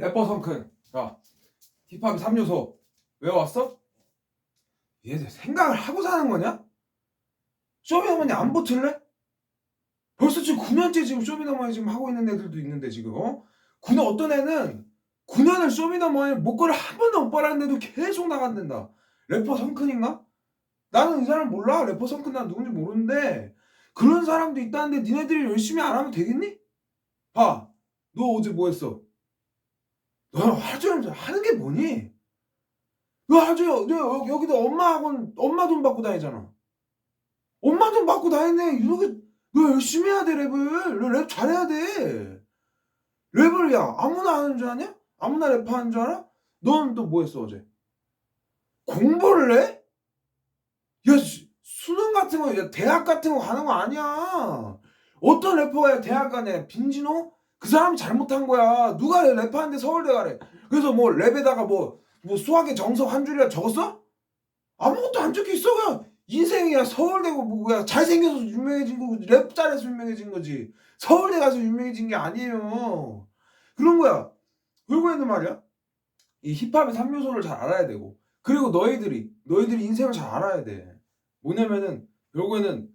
래퍼 성큰 야 힙합 3요소 외워왔어? 얘들 생각을 하고 사는 거냐? 쇼미더머니 안 붙을래? 벌써 지금 9년째 지금 쇼미더머니 지금 하고 있는 애들도 있는데 지금 어? 9년 어떤 애는 9년을 쇼미더머니 목걸이를 한 번도 못 빨았는데도 계속 나간댄다 래퍼 성큰인가? 나는 이 사람 몰라 래퍼 성큰 난 누군지 모르는데 그런 사람도 있다는데 니네들이 열심히 안 하면 되겠니? 봐너 어제 뭐 했어? 하루 종일 하는 게 뭐니? 너 종일 너 여기도 엄마 학원 엄마 돈 받고 다니잖아. 엄마 돈 받고 다니네. 이렇게 너 열심히 해야 돼 랩을. 너 랩 잘해야 돼. 랩을 야 아무나 하는 줄 아냐? 아무나 랩하는 줄 알아? 너는 또뭐 했어 어제? 공부를 해? 야 수- 수능 같은 거, 야, 대학 같은 거 가는 거 아니야. 어떤 래퍼가 대학 가네? 빈진호? 그 사람이 잘못한 거야. 누가 랩하는데 서울대 가래. 그래서 뭐 랩에다가 뭐, 뭐 수학의 정석 한 줄이라 적었어? 아무것도 안 적혀 있어. 그냥 인생이야. 서울대고 뭐야. 잘생겨서 유명해진 거고 랩 잘해서 유명해진 거지. 서울대 가서 유명해진 게 아니에요. 그런 거야. 결국에는 말이야. 이 힙합의 3요소를 잘 알아야 되고. 그리고 너희들이, 너희들이 인생을 잘 알아야 돼. 뭐냐면은, 결국에는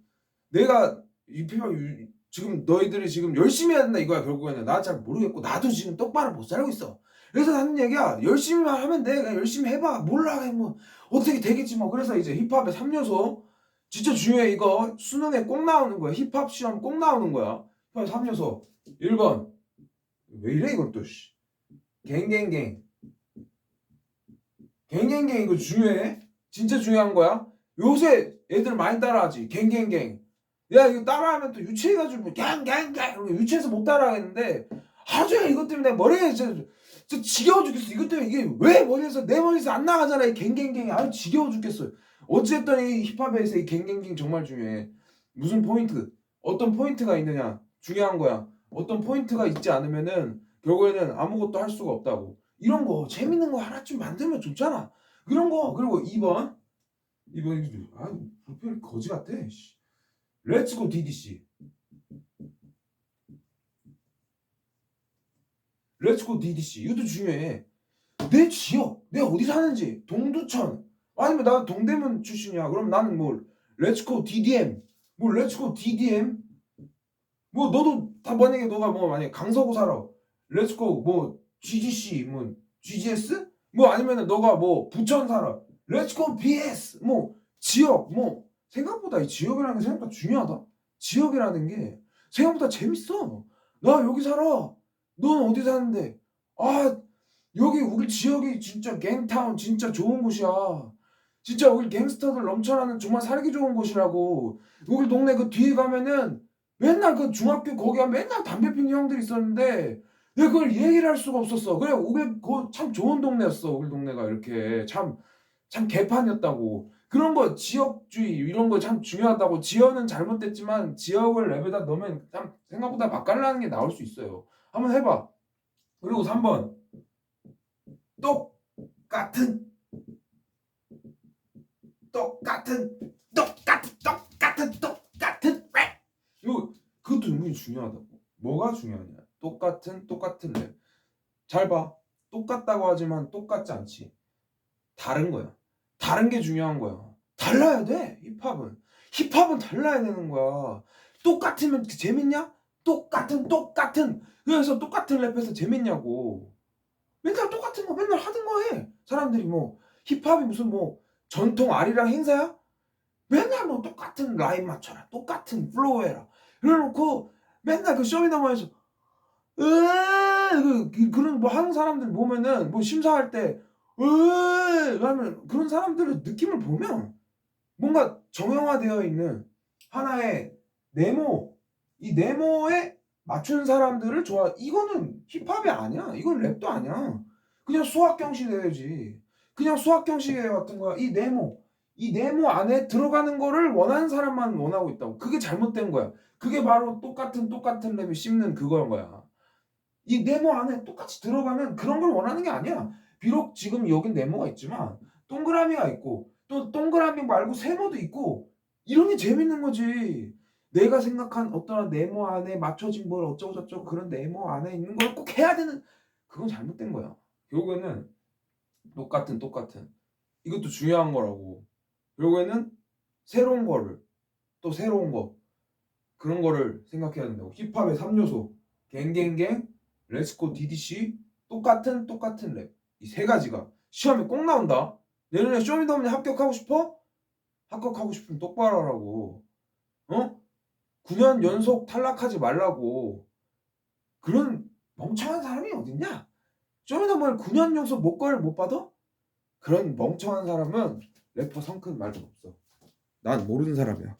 내가 이 힙합 유- 지금 너희들이 지금 열심히 해야 된다 이거야 결국에는. 나 잘 모르겠고 나도 지금 똑바로 못 살고 있어. 그래서 하는 얘기야. 열심히만 하면 돼. 그냥 열심히 해봐. 몰라. 뭐 어떻게 되겠지 뭐. 그래서 이제 힙합의 3요소. 진짜 중요해. 이거 수능에 꼭 나오는 거야. 힙합 시험 꼭 나오는 거야. 힙합 3요소. 1번. 왜 이래 이건 또 씨. 갱갱갱. 갱갱갱 이거 중요해? 진짜 중요한 거야? 요새 애들 많이 따라하지. 갱갱갱 야 이거 따라하면 또 유치해가지고 갱갱갱 유치해서 못 따라하겠는데 하루 종일 이것 때문에 머리에 진짜, 진짜 지겨워 죽겠어. 이것 때문에 이게 왜 머리에서 내 머리에서 안 나가잖아 이 갱갱갱이. 아주 지겨워 죽겠어 어쨌든 이 힙합에서 이 갱갱갱 정말 중요해. 무슨 포인트? 어떤 포인트가 있느냐? 중요한 거야. 어떤 포인트가 있지 않으면은 결국에는 아무것도 할 수가 없다고. 이런 거 재밌는 거 하나쯤 만들면 좋잖아. 그런 거. 그리고 2번. 2번 아 불편이 거지 같아 씨. 렛츠고 DDC 렛츠고 DDC 이것도 중요해. 내 지역 내가 어디 사는지. 동두천. 아니면 나 동대문 출신이야. 그럼 나는 뭐 렛츠고 DDM 뭐 렛츠고 DDM 뭐 너도 다 만약에 너가 뭐 만약에 강서구 살아. 렛츠고 뭐 GGC 뭐 GGS 뭐 아니면은 너가 뭐 부천 살아. 렛츠고 BS 뭐 지역 뭐 생각보다 이 지역이라는 게 생각보다 중요하다. 지역이라는 게 생각보다 재밌어. 나 여기 살아. 넌 어디 사는데? 아 여기 우리 지역이 진짜 갱타운 진짜 좋은 곳이야. 진짜 우리 갱스터들 넘쳐나는 정말 살기 좋은 곳이라고. 우리 동네 그 뒤에 가면은 맨날 그 중학교 거기 하면 맨날 담배 피는 형들이 있었는데 내가 그걸 얘기를 할 수가 없었어. 그래 우리 그참 좋은 동네였어. 우리 동네가 이렇게 참 참 개판이었다고. 그런 거 지역주의 이런 거 참 중요하다고 지역은 잘못됐지만 지역을 랩에다 넣으면 참 생각보다 맛깔나는 게 나올 수 있어요. 한번 해봐. 그리고 3번. 똑같은. 똑같은. 똑같은. 똑같은. 똑같은. 랩 이거 그것도 은근히 중요하다고. 뭐가 중요하냐? 똑같은 똑같은 랩 잘 봐. 똑같다고 하지만 똑같지 않지. 다른 거야 다른 게 중요한 거야. 달라야 돼. 힙합은. 힙합은 달라야 되는 거야. 똑같으면 그 재밌냐? 똑같은 똑같은. 그래서 똑같은 랩해서 재밌냐고. 맨날 똑같은 거 맨날 하던 거 해. 사람들이 뭐 힙합이 무슨 뭐 전통 아리랑 행사야? 맨날 뭐 똑같은 라인 맞춰라. 똑같은 플로우 해라. 그래놓고 맨날 그 쇼미더머니에서 으 그, 그- 그런 뭐 하는 사람들 보면은 뭐 심사할 때 으 하면 그런 사람들의 느낌을 보면 뭔가 정형화되어 있는 하나의 네모 이 네모에 맞춘 사람들을 좋아 이거는 힙합이 아니야. 이건 랩도 아니야. 그냥 수학 경식 해야지. 그냥 수학 경식 해 같은 거야. 이 네모 이 네모 안에 들어가는 거를 원하는 사람만 원하고 있다고. 그게 잘못된 거야. 그게 바로 똑같은 똑같은 랩이 씹는 그거인 거야. 이 네모 안에 똑같이 들어가는 그런 걸 원하는 게 아니야 비록 지금 여긴 네모가 있지만 동그라미가 있고 또 동그라미 말고 세모도 있고 이런 게 재밌는 거지. 내가 생각한 어떠한 네모 안에 맞춰진 뭘 어쩌고 저쩌고 그런 네모 안에 있는 걸 꼭 해야 되는 그건 잘못된 거야. 결국에는 똑같은 똑같은 이것도 중요한 거라고. 결국에는 새로운 거를 또 새로운 거 그런 거를 생각해야 된다고. 힙합의 3요소 갱갱갱, 렛츠고 DDC 똑같은 똑같은 랩 이 세 가지가 시험에 꼭 나온다. 내년에 쇼미더머니 합격하고 싶어? 합격하고 싶으면 똑바로 하라고. 어? 9년 연속 탈락하지 말라고. 그런 멍청한 사람이 어딨냐? 쇼미더머니 9년 연속 목걸이를 못 받아? 그런 멍청한 사람은 래퍼 성큰 말도 없어. 난 모르는 사람이야.